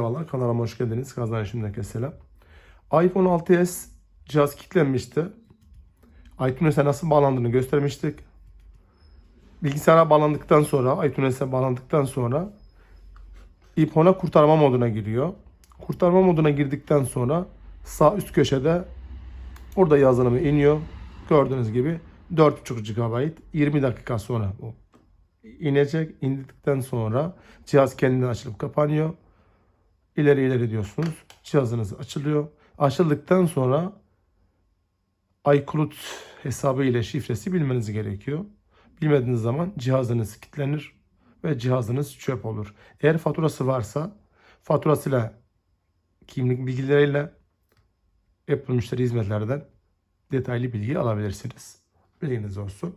Merhabalar kanalıma hoş geldiniz. Kazan şimdiden selam. iPhone 6s cihaz kilitlenmişti. iTunes'e nasıl bağlandığını göstermiştik. Bilgisayara bağlandıktan sonra, iTunes'e bağlandıktan sonra iPhone'a kurtarma moduna giriyor. Kurtarma moduna girdikten sonra sağ üst köşede orada yazılımı iniyor. Gördüğünüz gibi 4.5 GB 20 dakika sonra inecek. İndikten sonra cihaz kendinden açılıp kapanıyor. İleri ileri diyorsunuz. Cihazınız açılıyor. Açıldıktan sonra iCloud hesabı ile şifresi bilmeniz gerekiyor. Bilmediğiniz zaman cihazınız kilitlenir ve cihazınız çöp olur. Eğer faturası varsa faturasıyla kimlik bilgileriyle Apple müşteri hizmetlerden detaylı bilgi alabilirsiniz. Bilginiz olsun.